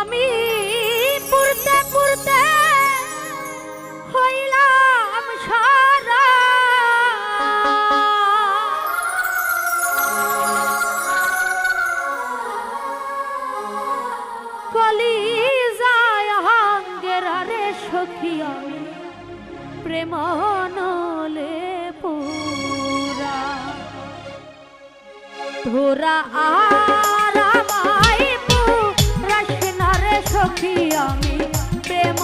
আমি পুরতে পুরতে হইলাম সারা। কলি যায় হাঙ্গের রে সখী আমি, প্রেম নলে পুরা। ধোরা আ সখী আমি প্রেম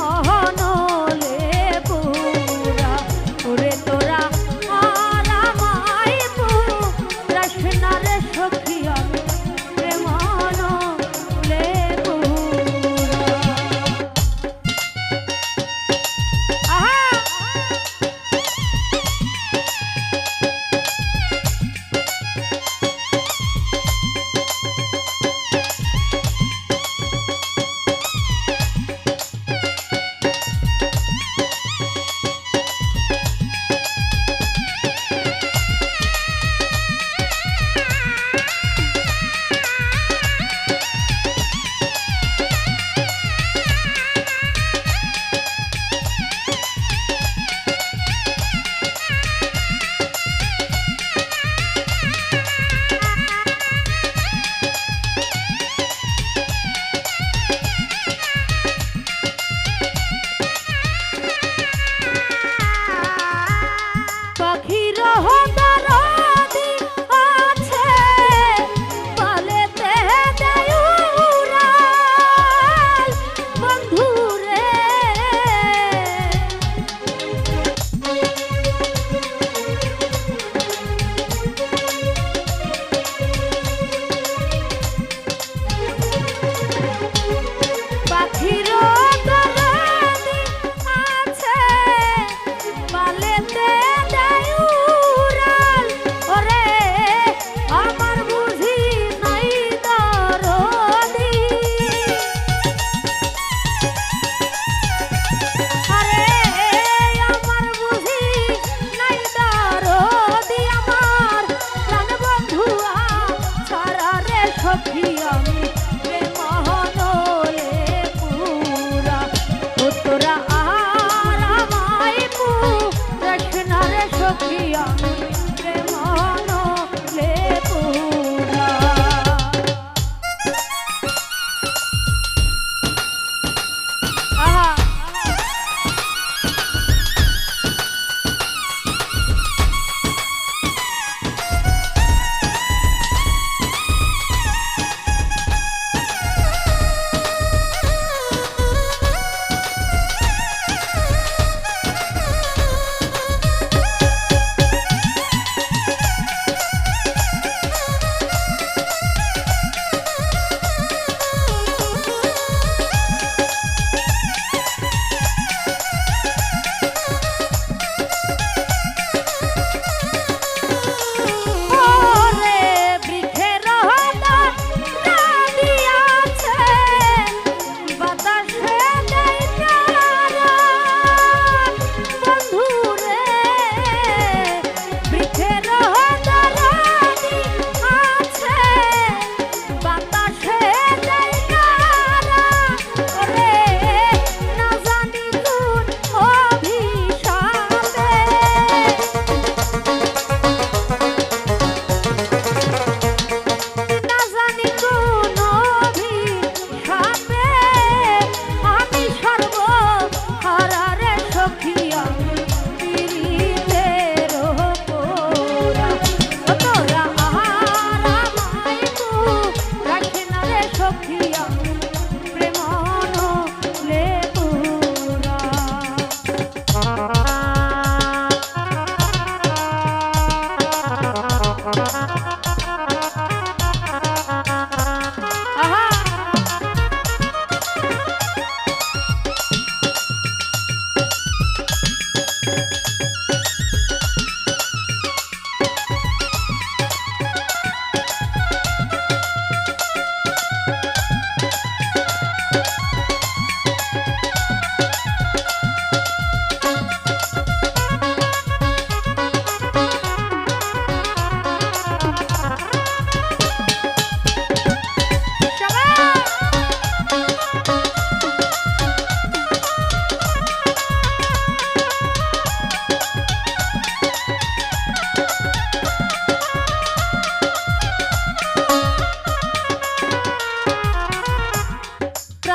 সখিয়া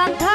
他。